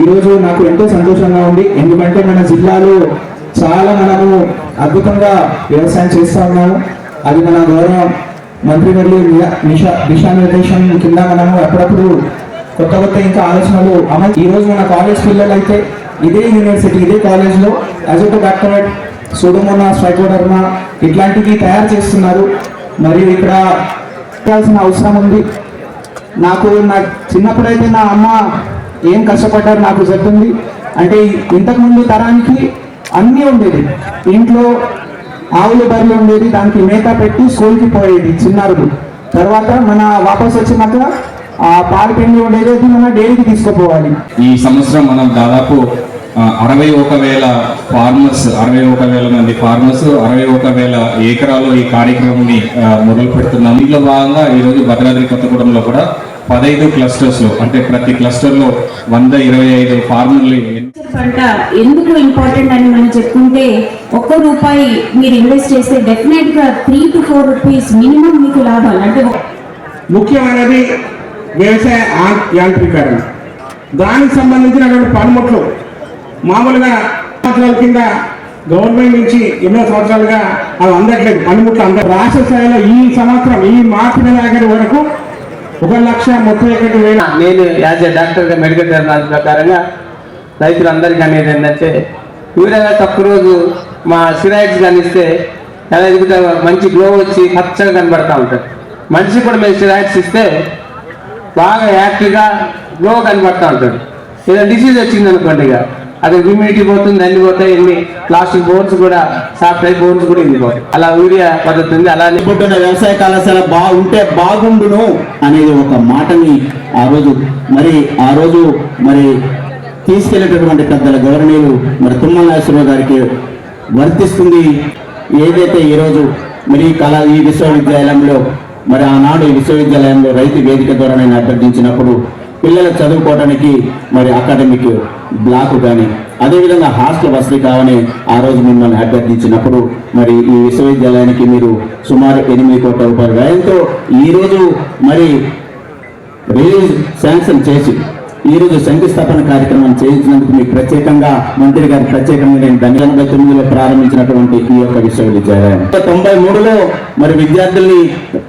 ఈరోజు నాకు ఎంతో సంతోషంగా ఉంది. ఎందుకంటే మన జిల్లాలో చాలా మనము అద్భుతంగా వ్యవసాయం చేస్తూ ఉన్నాము. అది మన గౌరవ మంత్రివర్యులు దిశ దిశానిర్దేశం కింద మనము అప్పుడప్పుడు కొత్త కొత్త ఇంకా ఆలోచనలు అమలు ఈరోజు మన కాలేజ్ పిల్లలు అయితే ఇదే యూనివర్సిటీ ఇదే కాలేజ్లో అజోటోబాక్టరేట్ సోడోమోనాస్ ట్రైకోడర్మా ఇట్లాంటివి తయారు చేస్తున్నారు. మరియు ఇక్కడ అవసరం ఉంది. నాకు నా చిన్నప్పుడైతే నా అమ్మ ఏం కష్టపడ్డారు నాకు చెప్పింది? అంటే ఇంతకుముందు తరానికి అన్నీ ఉండేది. ఇంట్లో ఆవులు బర్రెలు ఉండేది దానికి మేత పెట్టి స్కూల్కి పోయేది చిన్నారులు. తర్వాత మన వాపస్ వచ్చినాక ఆ పాలు పిండి ఉండేది అది మన డైరీకి తీసుకుపోవాలి. ఈ సంవత్సరం మనం దాదాపు అరవై ఒక వేల ఫార్మర్స్ అరవై ఒక వేల మంది ఫార్మర్స్ అరవై ఒక వేల ఎకరాలు ఈ కార్యక్రమాన్ని మొదలు పెడుతున్నాం దీంట్లో భాగంగా ఈరోజు భద్రాద్రి కొత్తగూడెంలో కూడా పదహైదు క్లస్టర్స్ అంటే ప్రతి క్లస్టర్లో వంద ఇరవై ఐదు ఫార్మర్లు పంట ఎందుకు ఇంపార్టెంట్ అని మనం చెప్పుకుంటే ఒక్క రూపాయి మీరు ఇన్వెస్ట్ చేస్తే డెఫినెట్గా three to four rupees minimum మీకు లాభాలు. అంటే ముఖ్యమైనది వ్యవసాయ ఆ- యాంత్రీకరణ దానికి సంబంధించినటువంటి పనిముట్లు. మామూలుగా సంవత్సరాల కింద గవర్నమెంట్ నుంచి ఎన్నో సంవత్సరాలుగా అవి అందట్లేదు. పనిముట్లు అంద రాష్ట్ర స్థాయిలో ఈ సంవత్సరం ఈ మార్చి నెలాఖరి వరకు ఒక లక్ష ముప్పై ఒకటి వేల నేను యాజ్ ఏ డాక్టర్గా మెడికల్ టెర్మినాలజీ ప్రకారంగా రైతులందరికీ అనేది ఏంటంటే యూరియా తక్కువ రోజు మా సిరాయిడ్స్ కానీ ఇస్తే ఎలా ఎదుగుతా మంచి గ్లో వచ్చి పచ్చగా కనబడతా ఉంటాడు మనిషి కూడా మేము సిరాయిడ్స్ ఇస్తే బాగా యాక్టివ్గా గ్లో కనబడతా ఉంటాడు ఏదైనా డిసీజ్ వచ్చింది అనుకోండి ఇక అది హ్యూమిడిటీ పోతుంది అన్ని పోతాయి ఎన్ని ప్లాస్టిక్ బోన్స్ కూడా సాఫ్ట్ అయి బోన్స్ కూడా ఎండిపోతాయి అలా యూరియా పద్ధతి ఉంది అలా నిపుణున్న వ్యవసాయ కళాశాల బాగుంటే బాగుండును అనేది ఒక మాటని ఆ రోజు మరి ఆ రోజు మరి తీసుకెళ్ళేటటువంటి పెద్దల గౌరవనీయులు మరి తుమ్మల నాగేశ్వరరావు గారికి వర్తిస్తుంది. ఏదైతే ఈరోజు మరి కళా ఈ విశ్వవిద్యాలయంలో మరి ఆనాడు ఈ విశ్వవిద్యాలయంలో రైతు వేదిక ద్వారా నేను అభ్యర్థించినప్పుడు పిల్లలు చదువుకోవడానికి మరి అకాడమిక్ బ్లాక్ కానీ అదేవిధంగా హాస్టల్ వసతి కావని ఆ రోజు మిమ్మల్ని అభ్యర్థించినప్పుడు మరి ఈ విశ్వవిద్యాలయానికి మీరు సుమారు ఎనిమిది కోట్ల రూపాయల వ్యయంతో ఈ రోజు మరి రిలీజ్ శాంక్షన్ చేసి ఈ రోజు శంకుస్థాపన కార్యక్రమం చేయించినందుకు మీకు ప్రత్యేకంగా మంత్రి గారి ప్రత్యేకంగా నేను ధన్య- ఎనభై తొమ్మిదిలో ప్రారంభించినటువంటి ఈ యొక్క విశ్వవిద్యాలయం. తొంభై మూడులో మరి విద్యార్థుల్ని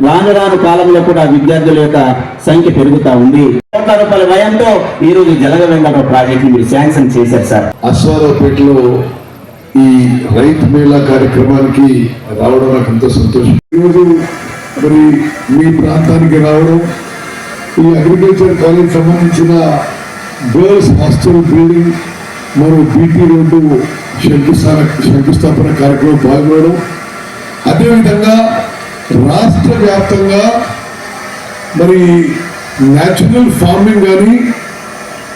రాను రాను కాలంలో కూడా విద్యార్థుల యొక్క సంఖ్య పెరుగుతా ఉంది. కోట్ల రూపాయల వ్యయంతో ఈ రోజు జలగ ప్రాజెక్ట్ మీరు శాంక్షన్ చేశారు సార్. అశ్వారావుపేటలో ఈ రైతు మేళా కార్యక్రమానికి రావడం నాకు ఎంతో సంతోషం. ఈరోజు మరి మీ ప్రాంతానికి రావడం ఈ అగ్రికల్చర్ కాలేజ్ సంబంధించిన గర్ల్స్ హాస్టల్ బిల్డింగ్ మరియు బీటీ రోడ్డు శంకుస్థాన శంకుస్థాపన కార్యక్రమం పాల్గొనడం. అదేవిధంగా రాష్ట్ర వ్యాప్తంగా మరి న్యాచురల్ ఫార్మింగ్ కానీ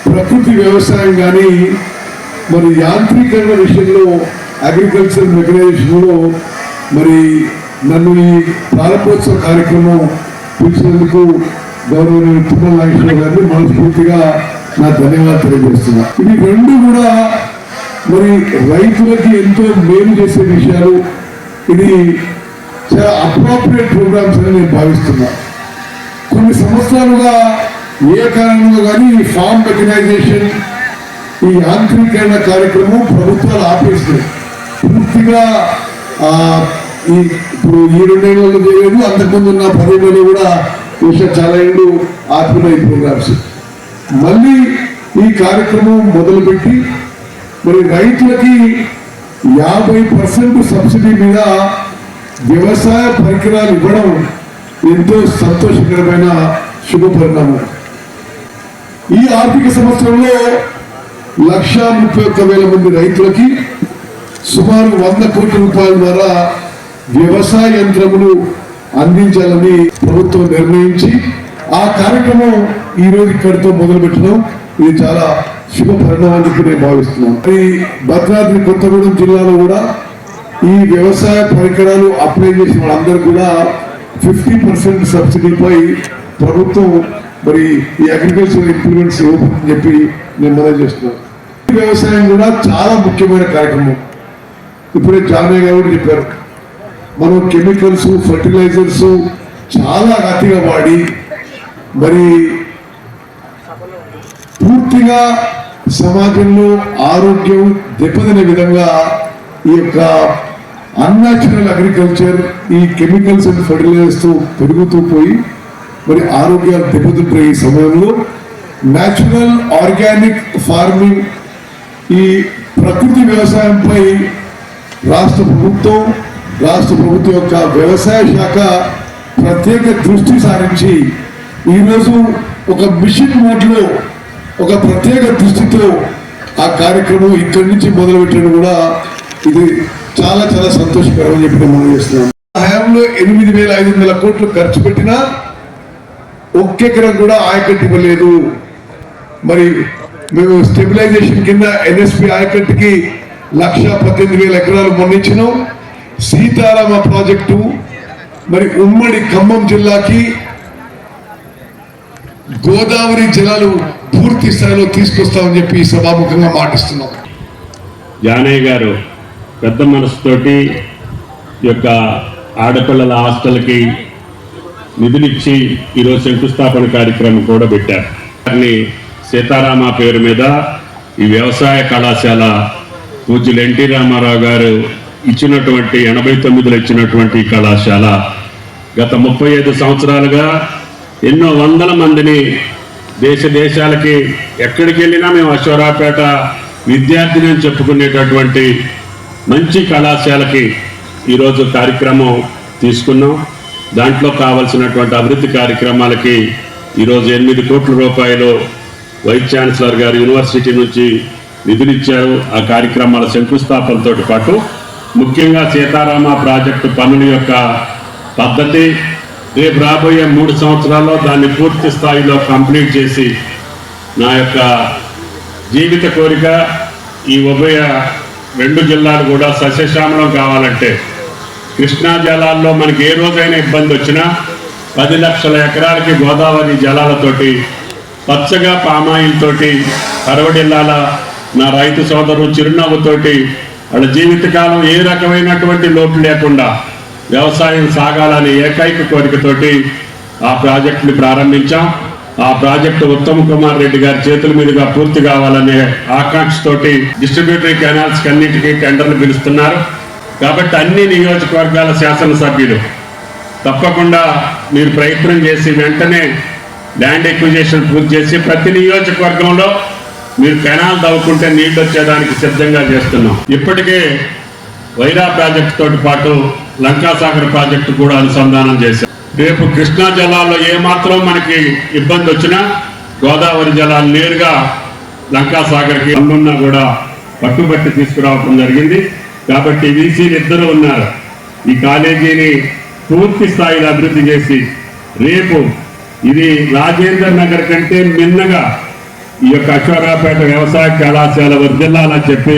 ప్రకృతి వ్యవసాయం కానీ మరి యాంత్రీకరణ విషయంలో అగ్రికల్చర్ మెకనైజేషన్లో మరి నన్ను ఈ ప్రారంభోత్సవ కార్యక్రమం పిలిచినందుకు గౌరవనీయులు తిరుమల నాగేశ్వర గారిని మనస్ఫూర్తిగా నా ధన్యవాదాలు తెలియజేస్తున్నా. ఇవి రెండు కూడా మరి రైతులకి ఎంతో మేలు చేసే విషయాలు. ఇది చాలా అప్రాప్రియేట్ ప్రోగ్రామ్స్ అని నేను భావిస్తున్నా. కొన్ని సంవత్సరాలుగా ఏ కారణంలో కానీ ఈ ఫామ్ మెకనైజేషన్ ఈ యాంత్రీకరణ కార్యక్రమం ప్రభుత్వాలు ఆపేస్తుంది పూర్తిగా ఈ ఇప్పుడు ఈ రెండేళ్ళలో చేయలేదు అంతకుముందు ఉన్న పదేళ్ళలో కూడా విషయం చాలా ఏళ్ళు ఆపినాయి ప్రోగ్రామ్స్. మళ్ళీ ఈ కార్యక్రమం మొదలుపెట్టి మరి రైతులకి యాభై పర్సెంట్ సబ్సిడీ మీద వ్యవసాయ పరికరాలు ఇవ్వడం ఎంతో సంతోషకరమైన శుభ పరిణామం ఈ ఆర్థిక సంవత్సరంలో లక్ష ముప్పై ఒక్క వేల మంది రైతులకి సుమారు వంద కోట్ల రూపాయల ద్వారా వ్యవసాయ యంత్రములు అందించాలని ప్రభుత్వం నిర్ణయించి ఆ కార్యక్రమం ఈ రోజు ఇక్కడితో మొదలు పెట్టడం ఇది చాలా శుభ పరిణామం చెప్పి నేను భావిస్తున్నాను. ఈ భద్రాద్రి కొత్తగూడెం జిల్లాలో కూడా ఈ వ్యవసాయ పరికరాలు అప్లై చేసిన వాళ్ళందరూ కూడా ఫిఫ్టీ పర్సెంట్ సబ్సిడీపై ప్రభుత్వం మరి ఈ అగ్రికల్చర్ ఇంప్లిమెంట్స్ ఇవ్వబోతుందని చెప్పి నేను మనం చేస్తున్నాను. ఈ వ్యవసాయం కూడా చాలా ముఖ్యమైన కార్యక్రమం. ఇప్పుడే జానయ్య గారు చెప్పారు. మనం కెమికల్స్ ఫర్టిలైజర్స్ చాలా అతిగా వాడి మరి పూర్తిగా సమాజంలో ఆరోగ్యం దెబ్బతినే విధంగా ఈ యొక్క అన్యాచురల్ అగ్రికల్చర్ ఈ కెమికల్స్ అండ్ ఫర్టిలైజర్స్తో పెరుగుతూ పోయి మరి ఆరోగ్యాలు దెబ్బతింటే ఈ సమయంలో న్యాచురల్ ఆర్గానిక్ ఫార్మింగ్ ఈ ప్రకృతి వ్యవసాయంపై రాష్ట్ర ప్రభుత్వం రాష్ట్ర ప్రభుత్వం యొక్క వ్యవసాయ శాఖ ప్రత్యేక దృష్టి సారించి ఈరోజు ఒక మిషన్ మోడ్లో ఒక ప్రత్యేక దృష్టితో ఆ కార్యక్రమం ఇక్కడి నుంచి మొదలుపెట్టడం కూడా ఇది చాలా చాలా సంతోషకరమని చెప్పి మనం చేస్తున్నాం హయాంలో ఎనిమిది వేల ఐదు వందల కోట్లు ఖర్చు పెట్టినా ఒక్కెకరం కూడా ఆయకట్టు ఇవ్వలేదు. మరి మేము స్టెబిలైజేషన్ కింద ఎన్ఎస్పి ఆయకట్టుకి లక్ష పద్దెనిమిది వేల ఎకరాలు మొన్నిచ్చినాం. సీతారామ ప్రాజెక్టు మరి ఉమ్మడి ఖమ్మం జిల్లాకి గోదావరి జలాలు పూర్తి స్థాయిలో తీసుకొస్తామని చెప్పి సభాముఖంగా మాటిస్తున్నాం. జానయ్య గారు పెద్ద మనసుతోటి యొక్క ఆడపిల్లల హాస్టల్కి నిధులిచ్చి ఈరోజు శంకుస్థాపన కార్యక్రమం కూడా పెట్టారు. వారిని సీతారామ పేరు మీద ఈ వ్యవసాయ కళాశాల పూజ్యులు ఎన్టీ రామారావు గారు ఇచ్చినటువంటి ఎనభై తొమ్మిదిలో ఇచ్చినటువంటి కళాశాల గత ముప్పై ఐదు సంవత్సరాలుగా ఎన్నో వందల మందిని దేశ దేశాలకి ఎక్కడికి వెళ్ళినా మేము అశ్వరాపేట విద్యార్థిని అని చెప్పుకునేటటువంటి మంచి కళాశాలకి ఈరోజు కార్యక్రమం తీసుకున్నాం. దాంట్లో కావలసినటువంటి అభివృద్ధి కార్యక్రమాలకి ఈరోజు ఎనిమిది కోట్ల రూపాయలు వైస్ ఛాన్సలర్ గారు యూనివర్సిటీ నుంచి నిధులు ఇచ్చారు ఆ కార్యక్రమాల శంకుస్థాపనతో పాటు ముఖ్యంగా సీతారామ ప్రాజెక్టు పనుల యొక్క పద్ధతి రేపు రాబోయే మూడు సంవత్సరాల్లో దాన్ని పూర్తి స్థాయిలో కంప్లీట్ చేసి నా యొక్క జీవిత కోరిక ఈ ఉభయ రెండు జిల్లాలు కూడా సస్యశ్యామలం కావాలంటే కృష్ణా జలాల్లో మనకి ఏ రోజైనా ఇబ్బంది వచ్చినా పది లక్షల ఎకరాలకి గోదావరి జలాలతోటి పచ్చగా పామాయిల్ తోటి పరవడిల్లాల నా రైతు సోదరు చిరునవ్వుతోటి వాళ్ళ జీవితకాలం ఏ రకమైనటువంటి లోటు లేకుండా వ్యవసాయం సాగాలనే ఏకైక కోరికతోటి ఆ ప్రాజెక్టుని ప్రారంభించాం. ఆ ప్రాజెక్టు ఉత్తమ్ కుమార్ రెడ్డి గారి చేతుల మీదుగా పూర్తి కావాలనే ఆకాంక్షతోటి డిస్ట్రిబ్యూటరీ కెనాల్స్ అన్నిటికీ టెండర్లు పిలుస్తున్నారు. కాబట్టి అన్ని నియోజకవర్గాల శాసనసభ్యులు తప్పకుండా మీరు ప్రయత్నం చేసి వెంటనే ల్యాండ్ ఎక్విజేషన్ పూర్తి చేసి ప్రతి నియోజకవర్గంలో మీరు కెనాల్ తవ్వుకుంటే నీళ్ళు వచ్చేదానికి సిద్ధంగా చేస్తున్నాం. ఇప్పటికే వైరా ప్రాజెక్టు తోటి పాటు లంకాసాగర్ ప్రాజెక్టు కూడా అనుసంధానం చేశాం. రేపు కృష్ణా జలాల్లో ఏమాత్రం మనకి ఇబ్బంది వచ్చినా గోదావరి జలాలు నేరుగా లంకాసాగర్కి అందున్నా కూడా పట్టుబట్టి తీసుకురావడం జరిగింది. కాబట్టి వీసీలు ఇద్దరు ఉన్నారు. ఈ కాలేజీని పూర్తి స్థాయిలో అభివృద్ధి చేసి రేపు ఇది రాజేంద్ర నగర్ కంటే మిన్నగా ఈ యొక్క అశ్వరాపేట వ్యవసాయ కళాశాల వర్ధిల్లాలని చెప్పి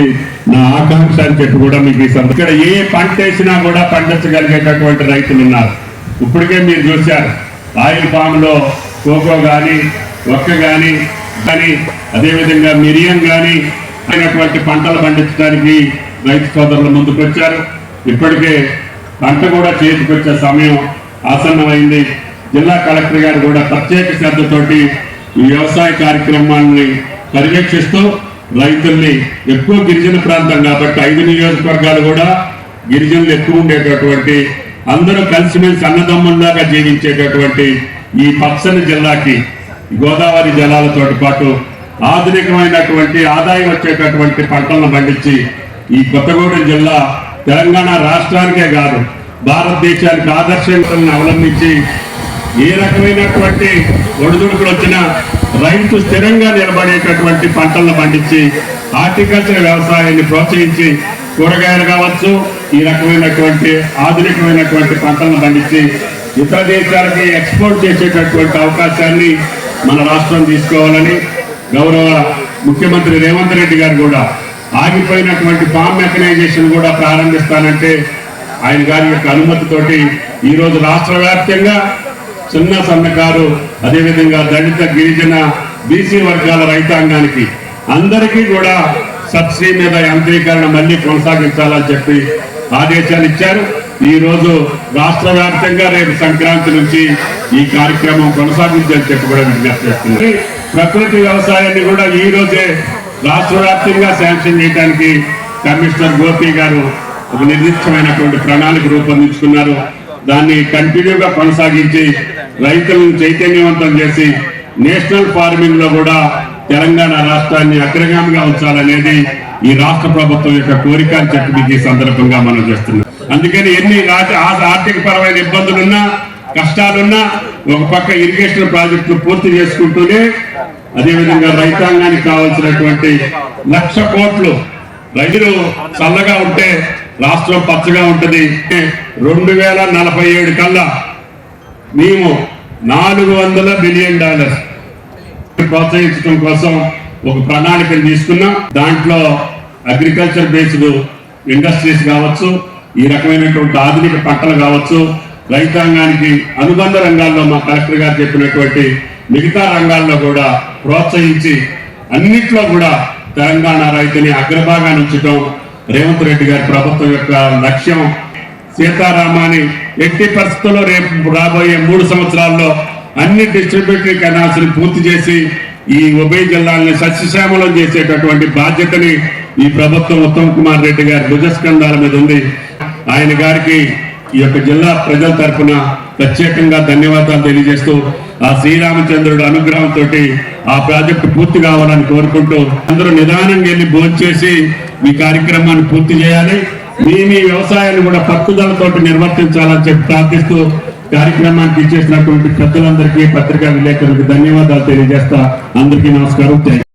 నా ఆకాంక్ష అని చెప్పి కూడా మీకు ఈ ఇక్కడ ఏ పంట వేసినా కూడా పండించగలిగేటటువంటి రైతులు ఉన్నారు. ఇప్పటికే మీరు చూశారు. ఆయిల్ పాములో కోకో కానీ ఒక్క కానీ కానీ అదేవిధంగా మిరియం కానీ అయినటువంటి పంటలు పండించడానికి రైతు సోదరులు ముందుకు వచ్చారు ఇప్పటికే పంట కూడా చేతికొచ్చే సమయం ఆసన్నమైంది. జిల్లా కలెక్టర్ గారు కూడా ప్రత్యేక శ్రద్ధతోటి ఈ వ్యవసాయ కార్యక్రమాన్ని పర్యవేక్షిస్తూ రైతుల్ని ఎక్కువ గిరిజన ప్రాంతం కాబట్టి ఐదు నియోజకవర్గాలు కూడా గిరిజనులు ఎక్కువ ఉండేటటువంటి అందరూ కలిసిమెలిసి అన్నదమ్ముల్లాగా జీవించేటటువంటి ఈ పచ్చని జిల్లాకి గోదావరి జలాలతో పాటు ఆధునికమైనటువంటి ఆదాయం వచ్చేటటువంటి పంటలను పండించి ఈ కొత్తగూడెం జిల్లా తెలంగాణ రాష్ట్రానికే కాదు భారతదేశానికి ఆదర్శంగా అవలంబించి ఏ రకమైనటువంటి ఒడిదుడుకులు వచ్చినా రైతు స్థిరంగా నిలబడేటటువంటి పంటలను పండించి హార్టికల్చర్ వ్యవసాయాన్ని ప్రోత్సహించి కూరగాయలు కావచ్చు ఈ రకమైనటువంటి ఆధునికమైనటువంటి పంటలను పండించి ఇతర దేశాలకి ఎక్స్పోర్ట్ చేసేటటువంటి అవకాశాన్ని మన రాష్ట్రం తీసుకోవాలని గౌరవ ముఖ్యమంత్రి రేవంత్ రెడ్డి గారు కూడా ఆగిపోయినటువంటి ఫామ్ మెకనైజేషన్ కూడా ప్రారంభిస్తానంటే ఆయన గారి యొక్క అనుమతితోటి ఈ రోజు రాష్ట్ర వ్యాప్తంగా చిన్న సన్నకారు అదేవిధంగా దళిత గిరిజన బీసీ వర్గాల రైతాంగానికి అందరికీ కూడా సబ్సిడీ మీద యాంత్రీకరణ మళ్ళీ కొనసాగించాలని చెప్పి ఆదేశాలు ఇచ్చారు. ఈరోజు రాష్ట్ర వ్యాప్తంగా రేపు సంక్రాంతి నుంచి ఈ కార్యక్రమం కొనసాగించాలని చెప్పి కూడా విజ్ఞప్తి చేస్తున్నారు. ప్రకృతి వ్యవసాయాన్ని కూడా ఈ రోజే రాష్ట్ర వ్యాప్తంగా శాంక్షన్ చేయడానికి కమిషనర్ గోపి గారు ఒక నిర్దిష్టమైనటువంటి ప్రణాళిక రూపొందించుకున్నారు. దాన్ని కంటిన్యూగా కొనసాగించి రైతులను చైతన్యవంతం చేసి నేషనల్ ఫార్మింగ్లో కూడా తెలంగాణ రాష్ట్రాన్ని అగ్రగామిగా ఉంచాలనేది ఈ రాష్ట్ర ప్రభుత్వం యొక్క కోరిక అని చెప్పి మీకు ఈ సందర్భంగా మనం చేస్తున్నాం. అందుకని ఎన్ని ఆ- ఆర్థిక పరమైన ఇబ్బందులున్నా కష్టాలున్నా ఒక పక్క ఇరిగేషన్ ప్రాజెక్టులు పూర్తి చేసుకుంటూనే అదేవిధంగా రైతాంగానికి కావాల్సినటువంటి లక్ష కోట్లు రైతులు చల్లగా ఉంటే రాష్ట్రం పచ్చగా ఉంటుంది. రెండు వేల నలభై ఏడు కల్లా మేము నాలుగు వందల బిలియన్ డాలర్స్ ప్రోత్సహించడం కోసం ఒక ప్రణాళికను తీసుకున్నాం. దాంట్లో అగ్రికల్చర్ బేస్డ్ ఇండస్ట్రీస్ కావచ్చు ఈ రకమైనటువంటి ఆధునిక పంటలు కావచ్చు రైతాంగానికి అనుబంధ రంగాల్లో మా కలెక్టర్ గారు చెప్పినటువంటి మిగతా రంగాల్లో కూడా ప్రోత్సహించి అన్నిట్లో కూడా తెలంగాణ రైతుని అగ్రభాగాన్ని ఉంచడం రేవంత్ రెడ్డి గారి ప్రభుత్వం యొక్క లక్ష్యం సీతారామాన్ని ఎట్టి పరిస్థితుల్లో రేపు రాబోయే మూడు సంవత్సరాల్లో అన్ని డిస్ట్రిబ్యూటరీ కెనాల్స్ని పూర్తి చేసి ఈ ఉభయ జిల్లాల్ని సస్యశ్యామలం చేసేటటువంటి బాధ్యతని ఈ ప్రభుత్వం ఉత్తమ్ కుమార్ రెడ్డి గారి భుజస్కంధాల మీద ఉంది. ఆయన గారికి ఈ యొక్క జిల్లా ప్రజల తరఫున ప్రత్యేకంగా ధన్యవాదాలు తెలియజేస్తూ ఆ శ్రీరామచంద్రుడు అనుగ్రహంతో ఆ ప్రాజెక్టు పూర్తి కావాలని కోరుకుంటూ అందరూ నిదానంగా వెళ్ళి భోంచేసి ఈ కార్యక్రమాన్ని పూర్తి చేయాలి. మీ మీ వ్యవసాయాన్ని కూడా పట్టుదలతోటి నిర్వర్తించాలని చెప్పి ప్రార్థిస్తూ కార్యక్రమానికి ఇచ్చేసినటువంటి పెద్దలందరికీ పత్రికా విలేకరులకు ధన్యవాదాలు తెలియజేస్తా. అందరికీ నమస్కారం.